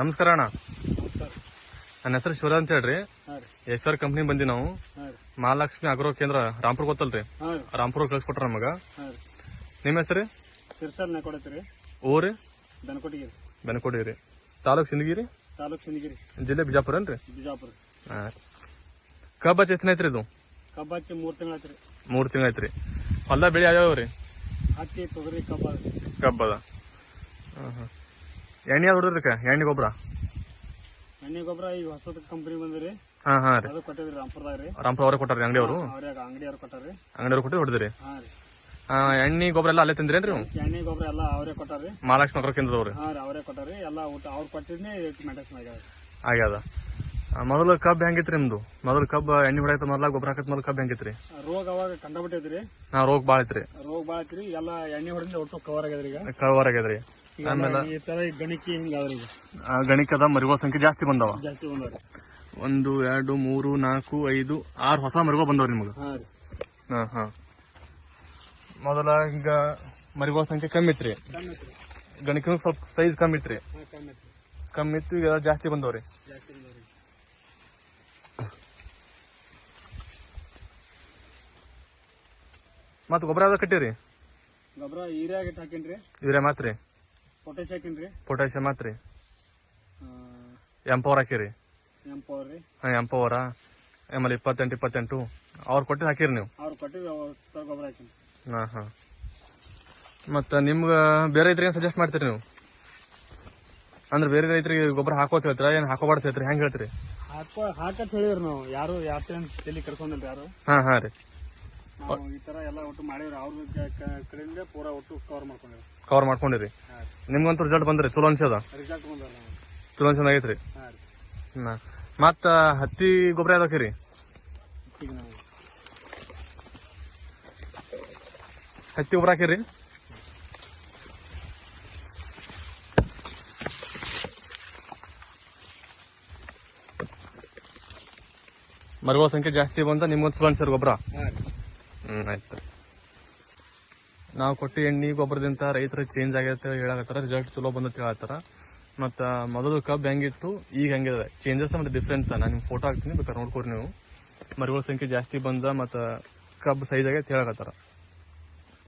ನಮಸ್ಕಾರ ಅಣ್ಣ. ನನ್ನ ಹೆಸರು ಶಿವರಾಜ್ ಅಂತ ಹೇಳ್ರಿ. ಎಸ್ ಆರ್ ಕಂಪ್ನಿ ಬಂದಿ ನಾವು. ಮಹಾಲಕ್ಷ್ಮಿ ಅಗ್ರೋ ಕೇಂದ್ರ ರಾಮ್ಪುರ್ ಗೊತ್ತಲ್ರಿ? ರಾಮ್ಪುರ್ ಕಳ್ಸಿಕೊಟ್ರ ನಮಗ. ನಿಮ್ಮ ಹೆಸರು ಕೊಡತ್ತಿ ರೀ? ತಾಲೂಕ್ ಸಿಂದಗಿರಿ? ತಾಲೂಕ್ ಸಿಂದಗಿರಿ. ಜಿಲ್ಲೆ ಬಿಜಾಪುರ ಏನ್ರಿ? ಬಿಜಾಪುರ. ಕಬ್ಬ ಎಷ್ಟು ಐತ್ರಿ ಇದು? ಕಬ್ಬ ಹಚ್ಚಿ ಮೂರು ತಿಂಗಳು ಆಯ್ತು ರೀ ಮೂರು ತಿಂಗಳು ಐತ್ರಿ. ಹೊಲ್ದ ಬೆಳೆ ಯಾವ್ಯಾವ ರೀ? ಹತ್ತಿ ತೊಗರಿ ಕಬ್ಬ ಕಬ್ಬ ಅದ ಹಾಂ ಹಾಂ ಎಣ್ಣೆ ಯಾವ್ದು ಹೊಡ್ದಕ್ಕ ಎಣ್ಣೆ ಗೊಬ್ಬರ? ಎಣ್ಣೆ ಗೊಬ್ಬರ ಈಗ ಹೊಸದ ಕಂಪನಿ ಬಂದ್ರಿ ಹಾ ಹಾ ರೀ. ಅದು ಕೊಟ್ಟಿದ್ರಿ ರಾಮ್ಪುರದಾಗ ರೀ. ರಾಮ್ಪುರ ಅವ್ರೆ ಅಂಗಡಿ ಅಂಗಡಿಯವರು? ಅಂಗಡಿ ಅಂಗಡಿಯವ್ರು ಕೊಟ್ಟಾರ್ರಿ ಅಂಗಡಿಯವ್ರು ಕೊಟ್ಟು ಹೊಡೆದ್ರಿ? ಹಾಂ ರೀ. ಎಣ್ಣೆ ಗೊಬ್ಬರ ಎಲ್ಲ ಅಲ್ಲೇ ತಿಂದ್ರೇನ್ರಿ ನೀವು ಎಣ್ಣೆ ಗೊಬ್ಬರ ಎಲ್ಲ ಅವರೇ ಕೊಟ್ಟಾರಿ ಮಹಾಲಕ್ಷ್ಮಿ ಅಗ್ರೋ ಕೇಂದ್ರದವ್ರು. ಹಾಂ ರೀ ಅವರೇ ಕೊಟ್ಟಾರ್ರಿ ಎಲ್ಲ ಊಟ ಅವ್ರು ಕೊಟ್ಟಿದ್ನೇ ಮೆಡಿಸಿನ್ ಆಗ್ಯಾವ ಆಗ್ಯದ ಆ, ಮೊದಲು ಕಬ್ಬು ಹೆಂಗಿತ್ರಿ ನಿಮ್ದು? ಮೊದಲು ಕಬ್ಬು ಎಣ್ಣೆ ಹೊಡೆಯತ್ತ ಮೊದಲ ಗೊಬ್ಬರ ಹಾಕತ್ ಮೊದಲು ಕಬ್ಬು ಹೆಂಗಿತ್ರಿ? ರೋಗ ಅವಾಗ ಕಂಡಬಿಟ್ಟಿದ್ರಿ. ಹಾ ರೋಗ ಐತ್ರಿ. ರೋಗ ಐತ್ರಿ. ಎಲ್ಲ ಎಣ್ಣೆ ಹೊಡೆದ್ರಿ ಒಟ್ಟು ಕವರ್ ಆಗ್ಯದ್ರಿ ಈಗ. ಕವರ್ ಆಗ್ಯದ್ರಿ. ಈಗ ಈ ತರ ಗಣಿಕಿ ಆ, ಗಣಿಕದ ಮರಿಗಳ ಸಂಖ್ಯೆ ಜಾಸ್ತಿ ಬಂದವ. ಜಾಸ್ತಿ ಬಂದವ್ರಿ. ಒಂದು ಎರಡು ಮೂರು ನಾಲ್ಕು ಐದು ಆರು ಹೊಸ ಮರಿಗಳು ಬಂದವ್ರಿ ನಿಮ್ಗೆ. ಹಾಂ ರೀ. ಹಾ ಹಾ. ಮೊದಲ ಹಿಂಗ ಮರಿಗಳ ಸಂಖ್ಯೆ ಕಮ್ಮಿ ಇತ್ರಿ. ಕಮ್ಮಿ ಐತ್ರಿ ಗಣಿಕನು ಸ್ವಲ್ಪ ಸೈಜ್ ಕಮ್ಮಿ ಇತ್ರಿ. ಹಾಂ ಕಮ್ಮಿ ಐತ್ರಿ ಕಮ್ಮಿ ಇತ್ತು ಈಗ ಜಾಸ್ತಿ ಬಂದವ್ರಿ. ಜಾಸ್ತಿ ಬಂದವ್ರಿ ಗೊಬ್ಬರ ಯಾವ್ದು ಕಟ್ಟಿರಿ? ಗೊಬ್ಬರ ಯೂರಿಯಾ ಗಿಟ್ ಹಾಕಿನ್ರಿ. ಮಾತ್ರ ಮಾತ್ರಿ? ಪೊಟ್ಯಾಶ್ ಹಾಕಿನ್ರಿ ಎಂ ಪವರ್ ಎಂಪವರ್ ಹಾಕಿರಿ ಎಂ ಪವರ್ ರೀ. ಹಾ ಎಂಪವರ ಆಮೇಲೆ ಇಪ್ಪತ್ತೆಂಟು ಇಪ್ಪತ್ತೆಂಟು. ಅವ್ರು ಕೊಟ್ಟಿದ್ದು ಹಾಕಿರಿ ನೀವು? ಅವ್ರು ಗೊಬ್ಬರ ಹಾಕಿನಿ ಹಾ ಹಾ. ಮತ್ತ ನಿಮ್ಗ ಬೇರೆ ರೈತರಿಗೆ ಸಜೆಸ್ಟ್ ಮಾಡ್ತೀರಿ ನೀವು? ಅಂದ್ರೆ ಬೇರೆ ರೈತರಿಗೆ ಗೊಬ್ಬರ ಹಾಕೋತ ಹೇಳ್ತೀರಾ? ಏನ್ ಹಾಕೋಬಾರ್ದು ಹೇಳ್ತೀರಿ? ಹೆಂಗ್ ಹೇಳ್ತೀರಿ? ಹಾಕೋ ಹಾಕತ್ ಹೇಳಿವ್ರಿ ನಾವು. ಯಾರು ಯಾರು ತಲೆ ಕರ್ಕೊಂಡಿಲ್ರಿ ಯಾರು. ಹಾ ಹಾ ರೀ. ಈ ತರ ಎಲ್ಲ ಒಟ್ಟು ಮಾಡಿವ್ರಿ ಅವ್ರ ಕ- ಕ- ಕಡೆಯಿಂದ ಪೂರಾ ಒಟ್ಟು ಕವರ್ ಮಾಡ್ಕೊಂಡಿರಿ? ನಿಮ್ಗಂತೂ ರಿಸಲ್ಟ್ ಬಂದ್ರಿ? ಚಲೋ ಅನ್ಸದ ರಿಸಲ್ಟ್ ಚಲೋ ಅನ್ಸದ ಆಗೈತ್ರಿ? ರೀ. ಮತ್ತ ಹತ್ತಿ ಗೊಬ್ಬರ ಯಾವ್ದಾಕಿರಿ ಹತ್ತಿ ಗೊಬ್ಬರ ಹಾಕಿರಿ? ಮರಗಳ ಸಂಖ್ಯೆ ಜಾಸ್ತಿ ಬಂದ ನಿಮ್ಗೊಂದು ಚಲೋ ಅನ್ಸರ್ ಗೊಬ್ಬರ? ಹಾಂ ರೀ ಹ್ಮ್, ಆಯ್ತು ನಾವು ಕೊಟ್ಟು ಎಣ್ಣೆ, ಗೊಬ್ಬರದಿಂದ ರೈತರ ಚೇಂಜ್ ಆಗೈತೆ ಹೇಳಕತ್ತಾರ ರಿಸಲ್ಟ್ ಚಲೋ ಬಂದತ್ತೆ ಹೇಳತ್ತಾರ ಮತ್ತು ಮೊದಲು ಕಬ್ ಹೆಂಗಿತ್ತು ಈಗ ಹೆಂಗಿದೆ ಚೇಂಜಸ್ ಮತ್ತೆ ಡಿಫ್ರೆನ್ಸ್ ನಾನು ನಿಮ್ಗೆ ಫೋಟೋ ಹಾಕ್ತೀನಿ, ಬೇಕಾದ್ರೆ ನೋಡ್ಕೊರಿ ನೀವು. ಮರಿಗಳ ಸಂಖ್ಯೆ ಜಾಸ್ತಿ ಬಂದ ಮತ್ತು ಕಬ್ ಸೈಜ್ ಆಗೈತೆ ಹೇಳಕತ್ತಾರ.